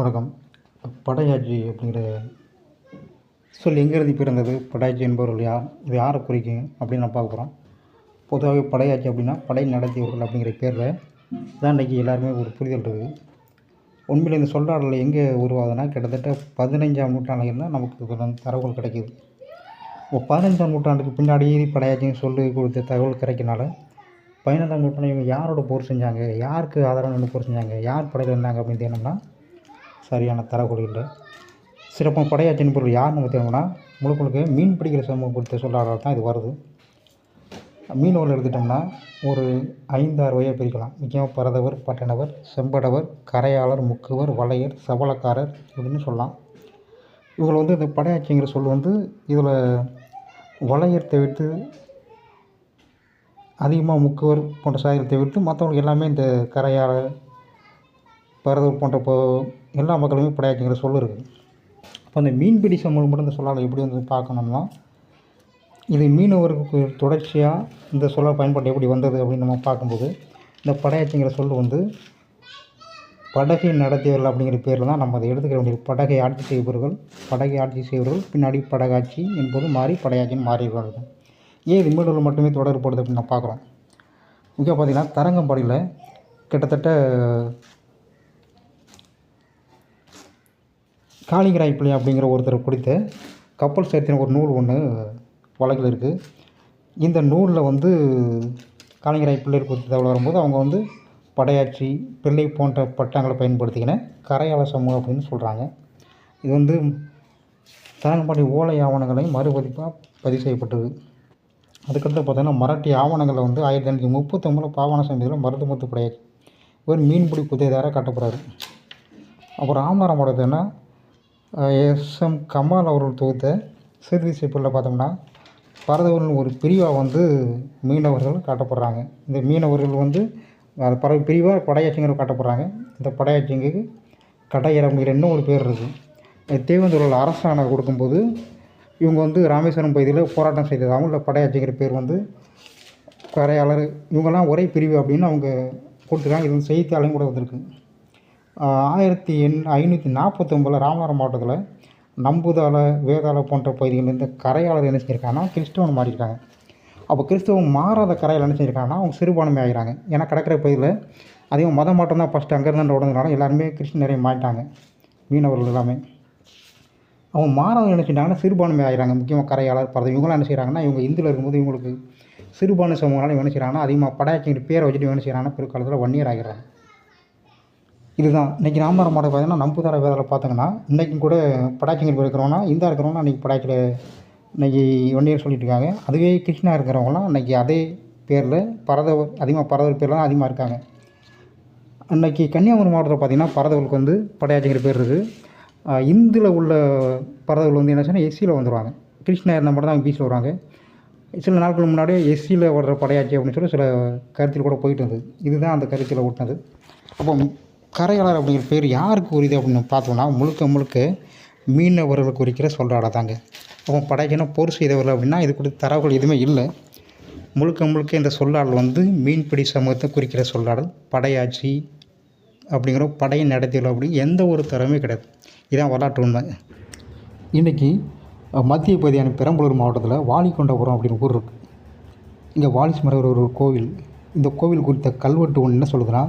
வணக்கம் படையாட்சி அப்படிங்கிற சொல் எங்கேருந்து பிறந்தது படையாச்சி என்பவர்கள் யார் இது யாரை குறிக்கும் அப்படின்னு நான் பார்க்க போகிறோம் பொதுவாகவே படையாட்சி அப்படின்னா படை நடத்தியவர்கள் அப்படிங்கிற பேரில் தான் இன்றைக்கி எல்லாருமே ஒரு புரிதல் இருக்குது உண்மையில் இந்த சொல்லாடல் எங்கே உருவாகுதுன்னா கிட்டத்தட்ட பதினஞ்சாம் நூற்றாண்டுகள் தான் நமக்கு இதோட தரவுகள் கிடைக்கிது. இப்போ பதினஞ்சாம் நூற்றாண்டுக்கு பின்னாடி படையாச்சின்னு சொல்லி கொடுத்த தகவல் கிடைக்கனால பதினெட்டாம் நூற்றாண்டு இவங்க யாரோட போர் செஞ்சாங்க யாருக்கு ஆதரவாக போர் செஞ்சாங்க யார் படையில் இருந்தாங்க அப்படின்னு தேடினோம்னா சரியான தரவுகள் இல்லை சிறப்பாக படையாட்சியின் பொருள் யாருன்னு பார்த்தோம்னா முழுக்க முழுக்க மீன் பிடிக்கிற சமூகம் கொடுத்த சொல்லாடல் தான் இது வருது. மீனவர்கள் எடுத்துட்டோம்னா ஒரு ஐந்தாறு வகையாக பிரிக்கலாம். முக்கியமாக பரதவர் பட்டணவர் செம்படவர் கரையாளர் முக்குவர் வளையர் சவளக்காரர் அப்படின்னு சொல்லலாம். இவங்களை வந்து இந்த படையாட்சிங்கிற சொல் வந்து இதில் வளையர் தவிர்த்து அதிகமாக முக்குவர் போன்ற சாதிகள் தவிர்த்து மற்றவங்களுக்கு எல்லாமே இந்த கரையாளர் பரதூர் போன்ற இப்போ எல்லா மக்களுமே படையாட்சிங்கிற சொல் இருக்குது அப்போ அந்த மீன்பிடி சம்பளம் மட்டும் இந்த சொல்லால் எப்படி வந்து பார்க்கணும்னா இது மீனவருக்கு தொடர்ச்சியாக இந்த சொல்லால் பயன்பாடு எப்படி வந்தது அப்படின்னு நம்ம பார்க்கும்போது இந்த படையாட்சிங்கிற சொல் வந்து படகை நடத்தியவர்கள் அப்படிங்கிற பேரில் தான் நம்ம அதை எடுத்துக்கிற வேண்டிய படகை ஆட்சி செய்பவர்கள் படகை ஆட்சி செய்பவர்கள் பின்னாடி படகாட்சி என்பது மாறி படையாட்சின்னு மாறிடுவார்கள். ஏன் இது மீனவர்கள் மட்டுமே தொடர்படுது அப்படின்னு நான் பார்க்குறோம்? முக்கியம் பார்த்தீங்கன்னா தரங்கம்பாடியில் கிட்டத்தட்ட காளிங்கராய் பிள்ளை அப்படிங்கிற ஒருத்தர் குறித்த கப்பல் சேர்த்தின ஒரு நூல் ஒன்று வழக்கில் இருக்குது இந்த நூலில் வந்து காளிங்கராய் பிள்ளை குறித்து தகவல் வரும்போது அவங்க வந்து படையாட்சி பிள்ளை போன்ற பட்டங்களை பயன்படுத்திக்கின கரையாள சமூகம் அப்படின்னு சொல்கிறாங்க இது வந்து தரங்கம்பாடி ஓலை ஆவணங்களை மறுபதிப்பாக பதிவு செய்யப்பட்டது. அதுக்கடுத்து பார்த்தோன்னா மராட்டி ஆவணங்களில் வந்து ஆயிரத்தி தொள்ளாயிரத்தி முப்பத்தொம்பதில் பாவான சமயத்தில் மருத்துவமத்து படையாட்சி. இவர் மீன்பிடி புதையதாராக காட்டப்படுறாரு அப்புறம் ராமநாதம் எஸ் எஸ்எம் கமால் அவர்கள் தொகுத்த சீர்திசை சிப்பில் பார்த்தோம்னா பரதவர்கள் ஒரு பிரிவாக வந்து மீனவர்கள் காட்டப்படுறாங்க. இந்த மீனவர்கள் வந்து அது பற பிரிவாக படையாட்சிங்கிற காட்டப்படுறாங்க. இந்த படையாட்சிங்கு கடையர் அப்படிங்கிற இன்னும் ஒரு பேர் இருக்குது தேவேந்திரோட அரசாணை கொடுக்கும்போது இவங்க வந்து ராமேஸ்வரம் பகுதியில் போராட்டம் செய்ததாகவும் இல்லை படையாட்சிங்கிற பேர் வந்து கரையாளர் இவங்கெல்லாம் ஒரே பிரிவு அப்படின்னு அவங்க கொடுத்துருக்காங்க இது செய்தித்தாளையும் கூட வந்திருக்கு. ஆயிரத்தி எண் ஐநூற்றி நாற்பத்தொம்பதில் ராமநாதபுரம் மாவட்டத்தில் நம்புதால வேதால போன்ற பகுதிகளில் இந்த கரையாளர் என்ன செஞ்சுருக்காங்கன்னா கிறிஸ்தவன் மாறியிருக்காங்க. அப்போ கிறிஸ்தவம் மாறாத கரையில் என்ன செஞ்சுருக்காங்கன்னா அவங்க சிறுபான்மை ஆகிறாங்க ஏன்னா கடற்கரை பகுதியில் அதிகம் மதம் மாற்றம் தான் ஃபஸ்ட்டு அங்கேருந்து உடனதுனால எல்லாருமே கிறிஸ்டின் நிறைய மாறிட்டாங்க. மீனவர்கள் எல்லாமே. அவங்க மாறாதவங்க என்ன செஞ்சாங்கன்னா சிறுபான்மை ஆகிறாங்க முக்கியமாக கரையாளர் பரதம் இவங்களாம் என்ன செய்கிறாங்கன்னா இவங்க இந்தியில் இருக்கும்போது இவங்களுக்கு சிறுபான்மை சமூகங்களால் என்ன செய்கிறாங்கன்னா அதிகமாக படையாச்சிங்கிற பேரை வச்சுட்டு என்ன செய்கிறாங்கன்னா பிற்காலத்தில் வன்னியர் ஆகிறாங்க இதுதான். இன்றைக்கி ராமநாதபுரம் மாவட்டம் பார்த்தீங்கன்னா நம்புதார வேதாள பார்த்தீங்கன்னா இன்றைக்கும் கூட படாச்சிங்க இருக்கிறவனா இந்தா இருக்கிறவனா இன்றைக்கி படாக்கிற இன்றைக்கி இயர் சொல்லிட்டு இருக்காங்க. அதுவே கிருஷ்ணா இருக்கிறவங்களாம் இன்றைக்கி அதே பேரில் பரதவர் அதிகமாக பரதவர் பேரில் தான் அதிகமாக இருக்காங்க. அன்றைக்கி கன்னியாகுமரி மாவட்டத்தில் பார்த்திங்கன்னா பரதவர்களுக்கு வந்து படையாச்சிங்கிற பேர் இருக்குது இந்தில் உள்ள பரதவர்கள் வந்து என்ன சொன்னால் எஸ்சியில் வந்துடுவாங்க கிருஷ்ணா இருந்தால் மட்டும் தான் அவங்க பீச்சில் வருவாங்க. சில நாட்கள் முன்னாடியே எஸ்சியில் ஓடுற படையாட்சி அப்படின்னு சொல்லி சில கருத்தில் கூட போயிட்டு இருந்தது. இதுதான் அந்த கருத்தில் ஓட்டினது அப்போ கரையாளர் அப்படிங்கிற பேர் யாருக்கு உரியது அப்படின்னு பார்த்தோம்னா முழுக்க முழுக்க மீனவர்கள் குறிக்கிற சொல்கிறாட தாங்க. அப்போ படைக்கினா போர் செய்தவர்கள் அப்படின்னா இது குறித்த தரவுகள் எதுவுமே இல்லை. முழுக்க முழுக்க இந்த சொல்லாடல் வந்து மீன்பிடி சமூகத்தை குறிக்கிற சொல்லாடல் படையாட்சி அப்படிங்கிற படையை நடத்தியல் அப்படி எந்த ஒரு தரவுமே கிடையாது. இதான் வரலாற்று உண்மை. இன்றைக்கி மத்திய பகுதியான பெரம்பலூர் மாவட்டத்தில் வாலிகொண்டபுரம் அப்படின்னு ஊர் இருக்குது இங்கே வாலிஸ்மரர் ஒரு கோவில். இந்த கோவில் குறித்த கல்வெட்டு ஒன்று என்ன சொல்லுதுன்னா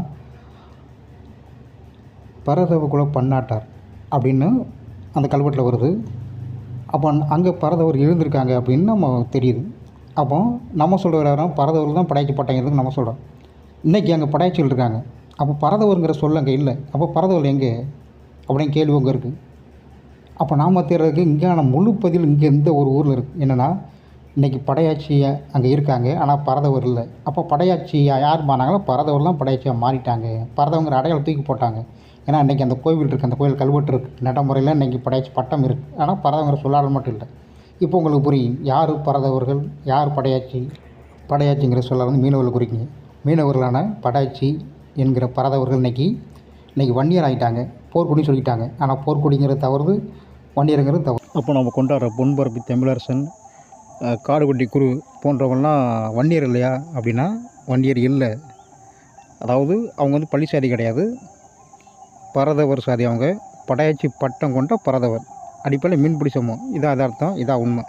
பரதவ குல பன்னாட்டார் அப்படின்னு அந்த கல்வெட்டில் வருது. அப்போ அங்கே பரதவர் இருந்திருக்காங்க அப்படின்னு நம்ம தெரியுது. அப்போ நம்ம சொல்கிற பரதவர் தான் படைக்கப்பட்டாங்கிறது நம்ம சொல்கிறோம் இன்றைக்கி அங்கே படையாச்சிகள் இருக்காங்க. அப்போ பரதவருங்கிற சொல்ல அங்கே இல்லை. அப்போ பரதவர் எங்கே? அப்படின்னு கேள்வி அங்கே இருக்குது அப்போ நாம் தேர்றதுக்கு இங்கேயான முழு பதில் இங்கே இந்த ஒரு ஊரில் இருக்குது என்னென்னா இன்றைக்கி படையாட்சி அங்கே இருக்காங்க ஆனால் பரதவர் இல்லை. அப்போ படையாட்சி யார் மாறினாங்களோ பரதவர்லாம் படையாட்சியாக மாறிட்டாங்க. பரதவங்கிற அடையாளம் தூக்கி போட்டாங்க. ஏன்னா இன்றைக்கி அந்த கோவில் இருக்குது அந்த கோவில் கல்வெட்டு இருக்குது நடைமுறையில் இன்றைக்கி படையாட்சி பட்டம் இருக்குது ஆனால் பரதவங்கிற சொல்லாடல் மட்டும் இல்லை. இப்போ உங்களுக்கு புரியும் யார் பரதவர்கள் யார் படையாட்சி படையாச்சிங்கிற சொல்ல வந்து மீனவர்கள் குறிக்குங்க. மீனவர்களான படையாச்சி என்கிற பரதவர்கள் இன்றைக்கி இன்றைக்கி வன்னியர் ஆகிட்டாங்க போர்க்குடின்னு சொல்லிட்டாங்க. ஆனால் போர்க்குடிங்கிறது தவறு வன்னியருங்கிறது தவறு. அப்போ நம்ம கொண்டாடுற பொன்பரப்பி தமிழரசன் காடுகுட்டி குரு போன்றவங்கள்லாம் வன்னியர் இல்லையா அப்படின்னா வன்னியர் இல்லை. அதாவது அவங்க வந்து பள்ளிசாரி கிடையாது. பரதவர் சாதி அவங்க படையாச்சி பட்டம் கொண்ட பரதவர். அடிப்படையில் மீன்பிடி சமூகம். இதான் அது அர்த்தம் இதான் உண்மை.